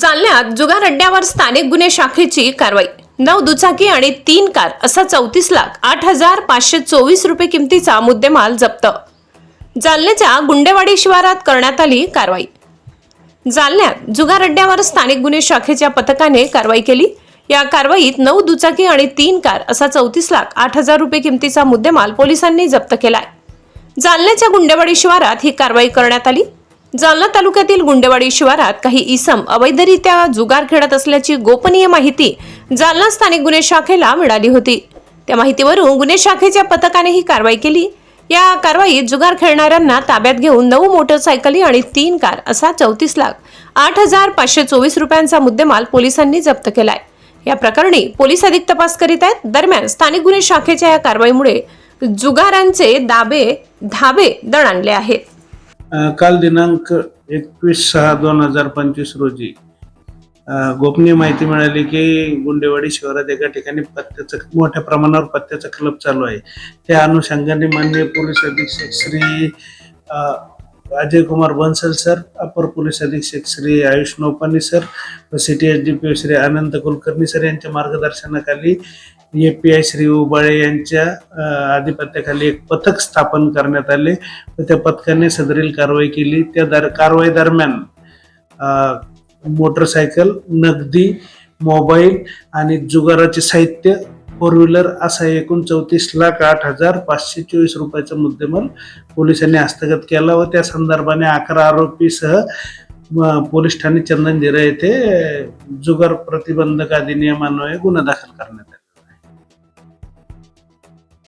जालन्यात जुगार अड्ड्यावर स्थानिक गुन्हे शाखेची कारवाई. नऊ दुचाकी आणि तीन कार असा चौतीस लाख आठ हजार पाचशे चोवीस रुपये किमतीचा मुद्देमाल जप्त. जालन्याच्या गुंडेवाडी शिवारात करण्यात आली कारवाई. जालन्यात जुगार अड्ड्यावर स्थानिक गुन्हे शाखेच्या पथकाने कारवाई केली. या कारवाईत नऊ दुचाकी आणि तीन कार असा चौतीस लाख आठ हजार रुपये किमतीचा मुद्देमाल पोलिसांनी जप्त केलाय. जालन्याच्या गुंडेवाडी शिवारात ही कारवाई करण्यात आली. जालना तालुक्यातील गुंडेवाडी शिवारात काही इसम अवैधरित्या जुगार खेळत असल्याची गोपनीय माहिती जालना स्थानिक गुन्हे शाखेला मिळाली होती. त्या माहितीवरून गुन्हे शाखेच्या पथकाने ही कारवाई केली. या कारवाईत जुगार खेळणाऱ्यांना ताब्यात घेऊन नऊ मोटरसायकली आणि तीन कार असा चौतीस लाख आठ हजार पाचशे चोवीस रुपयांचा मुद्देमाल पोलिसांनी जप्त केलाय. या प्रकरणी पोलीस अधिक तपास करीत आहेत. दरम्यान स्थानिक गुन्हे शाखेच्या या कारवाईमुळे जुगारांचे दाबे धाबे दणाणले आहेत. काल दिनांक एकवीस सहा दोन हजार पंचवीस रोजी गोपनीय माहिती मिळाली की गुंडेवाडी शहरात एका ठिकाणी पत्त्याचं मोठ्या प्रमाणावर पत्त्याचा क्लब चालू आहे. त्या अनुषंगाने माननीय पोलीस अधीक्षक श्री अजय कुमार बन्सल सर अपर पोलीस अधीक्षक Shri Ayush Naupani sir city S D P Shri Anand Kulkarni sir यांच्या मार्गदर्शनाखाली A P I Shri Ubale यांच्या आधिपत्याखाली एक पथक स्थापन करण्यात आले. व त्या पथकाने सदरील कारवाई केली. त्या दर कारवाई दरम्यान मोटरसायकल नगदी मोबाईल आणि जुगाराचे साहित्य फोर व्हीलर असा एकूण चौतीस लाख आठ हजार पाचशे चोवीस रुपयाचा मुद्देमाल पोलिसांनी हस्तगत केला व त्या संदर्भाने अकरा आरोपीसह पोलीस ठाणे चंदनजिरा येथे जुगार प्रतिबंधक अधिनियमान्वये गुन्हा दाखल करण्यात आला.